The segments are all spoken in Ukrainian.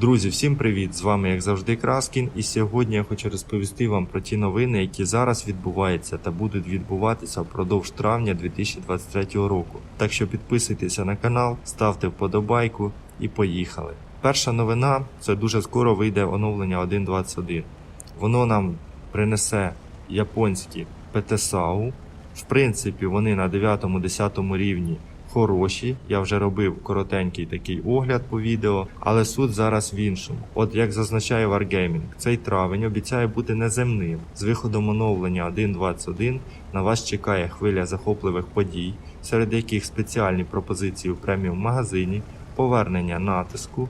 Друзі, всім привіт! З вами, як завжди, Краскін, і сьогодні я хочу розповісти вам про ті новини, які зараз відбуваються та будуть відбуватися впродовж травня 2023 року. Так що підписуйтеся на канал, ставте вподобайку і поїхали. Перша новина це дуже скоро вийде оновлення 1.21. Воно нам принесе японські ПТСАУ. В принципі, вони на 9-10 рівні хороші. Я вже робив коротенький такий огляд по відео, але суть зараз в іншому. От як зазначає Wargaming, цей травень обіцяє бути неземним. З виходом оновлення 1.21 на вас чекає хвиля захопливих подій, серед яких спеціальні пропозиції у преміум магазині, повернення натиску.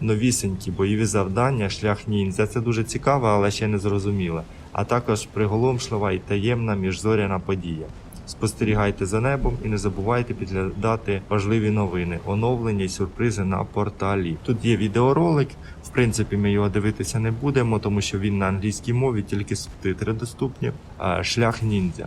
Новісенькі бойові завдання, шлях ніндзя це дуже цікаво, але ще не зрозуміло. А також приголомшлива і таємна міжзоряна подія. Спостерігайте за небом і не забувайте підглядати важливі новини, оновлення і сюрпризи на порталі. Тут є відеоролик. В принципі, ми його дивитися не будемо, тому що він на англійській мові, тільки субтитри доступні. Шлях ніндзя.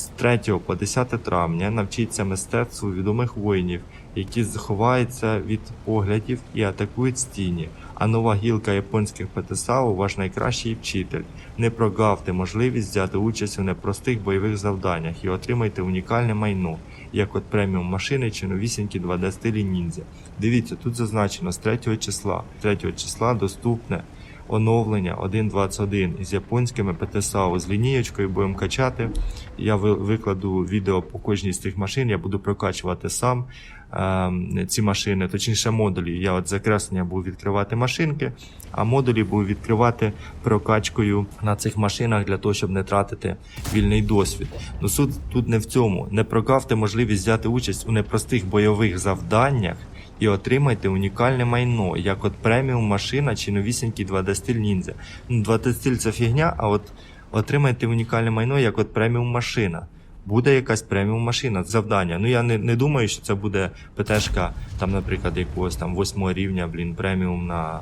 З 3 по 10 травня навчіться мистецтву відомих воїнів, які заховаються від поглядів і атакують стіні. А нова гілка японських ПТСАУ ваш найкращий вчитель. Не прогавте можливість взяти участь у непростих бойових завданнях і отримайте унікальне майно, як от преміум машини чи новісінькі 2D стилі ніндзя. Дивіться, тут зазначено з 3 числа. 3 числа доступне оновлення 1.21 із японськими ПТСАУ з лінієчкою будемо качати. Я викладу відео по кожній з цих машин, я буду прокачувати сам е, ці машини, точніше модулі. Я от закреслення буду відкривати машинки, а модулі буду відкривати прокачкою на цих машинах для того, щоб не тратити вільний досвід. Ну суть тут не в цьому. Не прогавте можливість взяти участь у непростих бойових завданнях і отримайте унікальне майно, як от преміум машина чи новісінький 2D стиль ніндзя. Ну, 2D стиль це фігня, а от отримайте унікальне майно, як от преміум машина. Буде якась преміум машина, завдання. Ну я не, не думаю, що це буде ПТшка, там, наприклад, якогось там восьмого рівня, блін, преміум на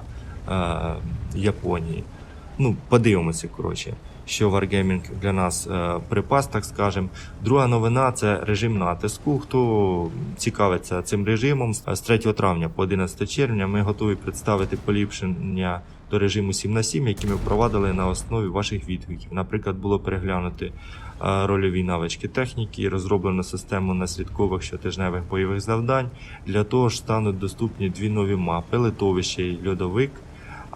е, Японії. Ну, подивимося, коротше, що Wargaming для нас е, припас, так скажем. Друга новина це режим натиску. Хто цікавиться цим режимом, з 3 травня по 11 червня ми готові представити поліпшення до режиму 7 на 7, які ми впровадили на основі ваших відгуків. Наприклад, було переглянути е, рольові навички техніки, розроблено систему наслідкових щотижневих бойових завдань. Для того ж стануть доступні дві нові мапи: литовище і льодовик.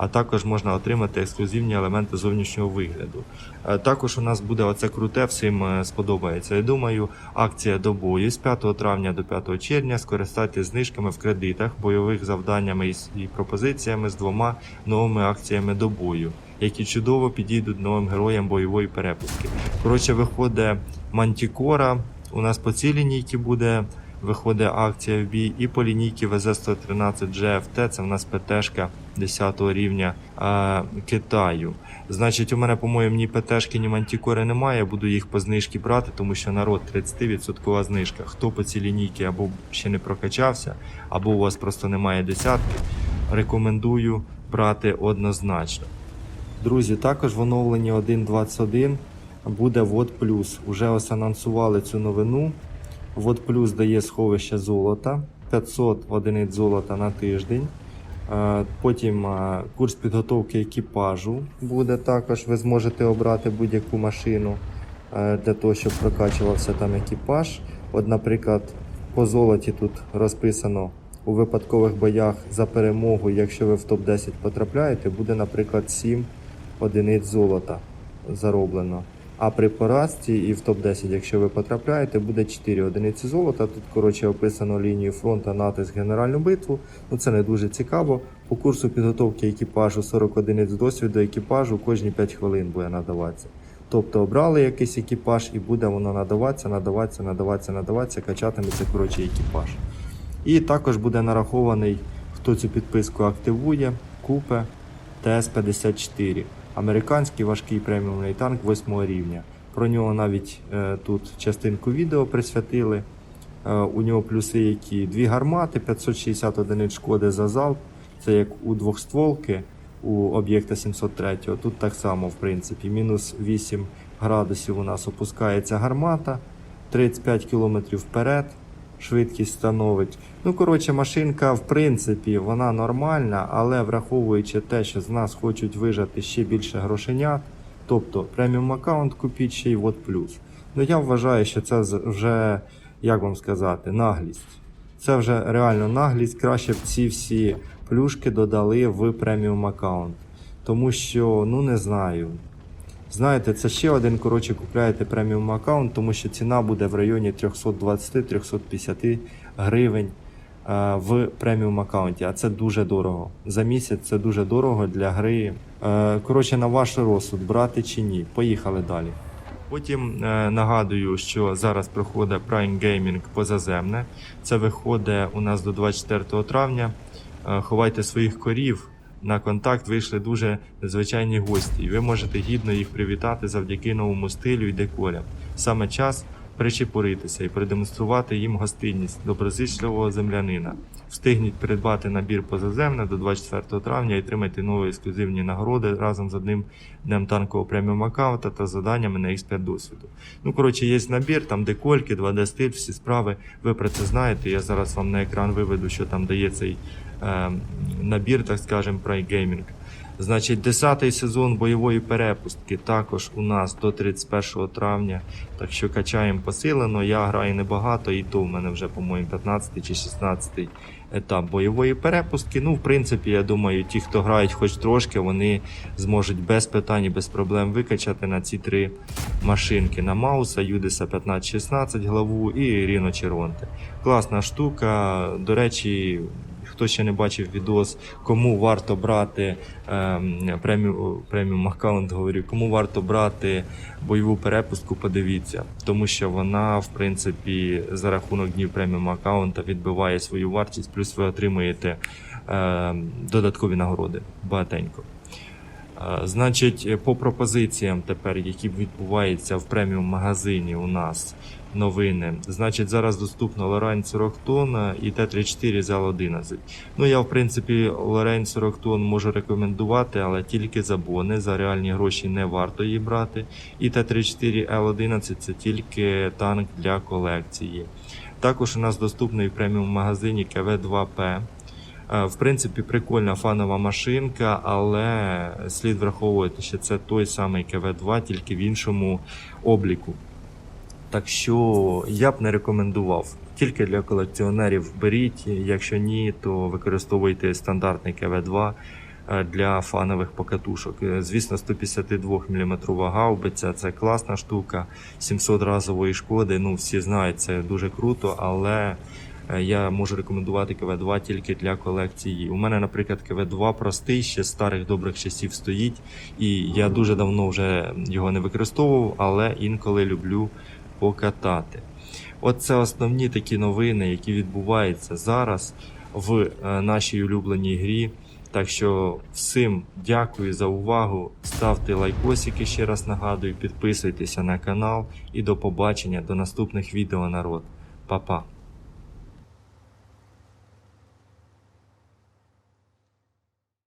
А також можна отримати ексклюзивні елементи зовнішнього вигляду. Е, Також у нас буде оце круте, всім е, сподобається. Я думаю, акція до бою з 5 травня до 5 червня. Скористайтесь знижками в кредитах, бойових завданнями і і пропозиціями з двома новими акціями до бою, які чудово підійдуть новим героям бойової перепустки. Коротше, виходить Мантікора. У нас по цій лінійці буде виходить акція в бій, і по лінійці ВЗ-113 GFT, це в нас ПТшка 10 рівня е, Китаю. Значить, у мене, по-моєму, ні ПТшки, ні мантікори немає, я буду їх по знижці брати, тому що народ 30% знижка. Хто по цій лінійці або ще не прокачався, або у вас просто немає десятки, рекомендую брати однозначно. Друзі, також в оновленні 1.21 буде Вот Плюс. Уже ось анонсували цю новину. Вот Плюс дає сховище золота, 500 одиниць золота на тиждень. Е, Потім е, курс підготовки екіпажу буде також. Ви зможете обрати будь-яку машину е, для того, щоб прокачувався там екіпаж. От, наприклад, по золоті тут розписано у випадкових боях за перемогу, якщо ви в топ-10 потрапляєте, буде, наприклад, 7 одиниць золота зароблено. А при поразці і в топ-10, якщо ви потрапляєте, буде 4 одиниці золота. Тут, коротше, описано лінію фронту, натиск, генеральну битву. Ну це не дуже цікаво. По курсу підготовки екіпажу 40 одиниць досвіду екіпажу кожні 5 хвилин буде надаватися. Тобто обрали якийсь екіпаж і буде воно надаватися, надаватися, надаватися, надаватися, качатиметься коротше екіпаж. І також буде нарахований, хто цю підписку активує, купе ТС-54. Американський важкий преміумний танк 8 рівня. Про нього навіть е, тут частинку відео присвятили. Е, у нього плюси які дві гармати, 560 одиниць шкоди за залп. Це як у двохстволки у об'єкта 703. Тут так само, в принципі, мінус 8 градусів у нас опускається гармата, 35 км вперед, швидкість становить. Ну, коротше, машинка, в принципі, вона нормальна, але враховуючи те, що з нас хочуть вижати ще більше грошенят, тобто преміум аккаунт купіть ще й вот плюс. Ну я вважаю, що це вже, як вам сказати, наглість. Це вже реально наглість. Краще б ці всі плюшки додали в преміум аккаунт. Тому що, ну не знаю. Знаєте, це ще один, коротше, купляєте преміум аккаунт, тому що ціна буде в районі 320-350 гривень е, в преміум аккаунті, а це дуже дорого. За місяць це дуже дорого для гри. Е, коротше, на ваш розсуд, брати чи ні. Поїхали далі. Потім е, нагадую, що зараз проходить Prime Gaming позаземне. Це виходить у нас до 24 травня. Ховайте своїх корів. На контакт вийшли дуже незвичайні гості, і ви можете гідно їх привітати завдяки новому стилю і декорям. Саме час причепуритися і продемонструвати їм гостинність доброзичливого землянина. Встигніть придбати набір позаземне до 24 травня і отримайте нові ексклюзивні нагороди разом з одним днем танкового преміум аккаунта та заданнями на X5 досвіду. Ну, коротше, є набір, там декольки, 2D стиль, всі справи. Ви про це знаєте. Я зараз вам на екран виведу, що там дає цей е, набір, так скажемо, Prime Gaming. Значить, 10-й сезон бойової перепустки також у нас до 31 травня. Так що качаємо посилено. Я граю небагато, і то в мене вже, по-моєму, 15 чи 16 етап бойової перепустки. Ну, в принципі, я думаю, ті, хто грають хоч трошки, вони зможуть без питань і без проблем викачати на ці три машинки на Мауса, Юдиса 1516 главу і Ріно Червонте. Класна штука. До речі, хто ще не бачив відос, кому варто брати е, преміум, преміум аккаунт, говорю, кому варто брати бойову перепустку, подивіться, тому що вона, в принципі, за рахунок днів преміум аккаунта відбиває свою вартість, плюс ви отримуєте е, додаткові нагороди багатенько. Е, Значить, е, по пропозиціям тепер, які відбуваються в преміум магазині у нас новини. Значить, зараз доступно Лорань 40 тонн і Т-34 зал 11. Ну, я, в принципі, Лорень 40 тонн можу рекомендувати, але тільки за бони. За реальні гроші не варто її брати. І Т-34 Л-11 це тільки танк для колекції. Також у нас доступний в преміум магазині КВ-2П. Е, В принципі, прикольна фанова машинка, але слід враховувати, що це той самий КВ-2, тільки в іншому обліку. Так що я б не рекомендував. Тільки для колекціонерів беріть, якщо ні, то використовуйте стандартний КВ-2 е, для фанових покатушок. Е, Звісно, 152 мм гаубиця це класна штука, 700 разової шкоди. Ну, всі знають, це дуже круто, але я можу рекомендувати КВ-2 тільки для колекції. У мене, наприклад, КВ-2 простий, ще з старих добрих часів стоїть, і я дуже давно вже його не використовував, але інколи люблю покатати. От це основні такі новини, які відбуваються зараз в е, нашій улюбленій грі. Так що всім дякую за увагу. Ставте лайкосики, ще раз нагадую, підписуйтеся на канал і до побачення до наступних відео народ. Па-па.